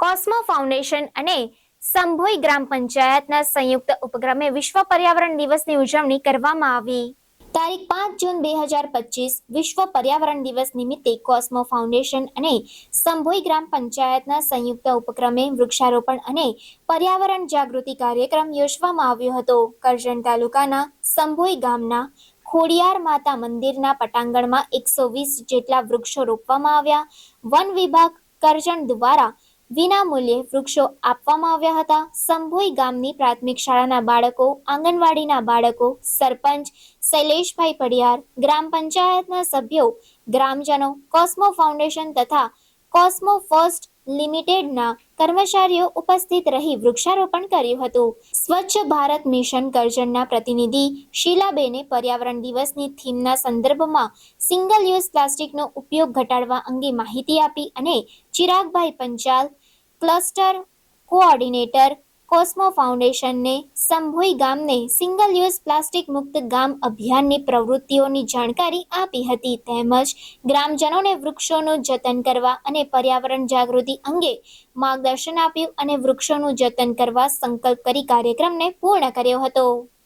કોસ્મો foundation અને સંભોઈ ગ્રામ પંચાયતના સંયુક્ત ઉપક્રમે વિશ્વ પર્યાવરણ દિવસની ઉજવણી કરવામાં આવી. તારીખ પાંચ જૂન બે હજાર પચીસ વિશ્વ પર્યાવરણ દિવસ નિમિત્તે કોસ્મો ફાઉન્ડેશન અને સંભોઈ ગ્રામ પંચાયતના સંયુક્ત ઉપક્રમે વૃક્ષારોપણ અને પર્યાવરણ જાગૃતિ કાર્યક્રમ યોજવામાં આવ્યો હતો. કરજણ તાલુકાના સંભોઈ ગામના ખોડિયાર માતા મંદિરના પટાંગણમાં એકસો વીસ જેટલા વૃક્ષો રોપવામાં આવ્યા. વન વિભાગ કરજણ દ્વારા વિના મૂલ્યે વૃક્ષો આપવામાં આવ્યા હતા. સંભોઈ ગામની પ્રાથમિક શાળાના બાળકો, આંગણવાડીના બાળકો, સરપંચ શૈલેષભાઈ પડિયાર ગ્રામ પંચાયતના સભ્યો, ગ્રામજનો, કોસ્મો ફાઉન્ડેશન તથા કોસ્મો ફર્સ્ટ લિમિટેડના કર્મચારીઓ ઉપસ્થિત રહી વૃક્ષારોપણ કર્યું હતું. સ્વચ્છ ભારત મિશન કરજણના પ્રતિનિધિ શીલાબેને પર્યાવરણ દિવસની થીમના સંદર્ભમાં સિંગલ યુઝ પ્લાસ્ટિકનો ઉપયોગ ઘટાડવા અંગે માહિતી આપી અને Chiragbhai Panchal cluster coordinator Cosmo ફાઉન્ડેશનને Sambhoi ગામને સિંગલ યુઝ પ્લાસ્ટિક મુક્ત ગામ અભિયાનની પ્રવૃત્તિઓની જાણકારી આપી હતી તેમજ ગ્રામજનોને વૃક્ષોનું જતન કરવા અને પર્યાવરણ જાગૃતિ અંગે માર્ગદર્શન આપ્યું અને વૃક્ષોનું જતન કરવા સંકલ્પ કરી કાર્યક્રમને પૂર્ણ કર્યો હતો.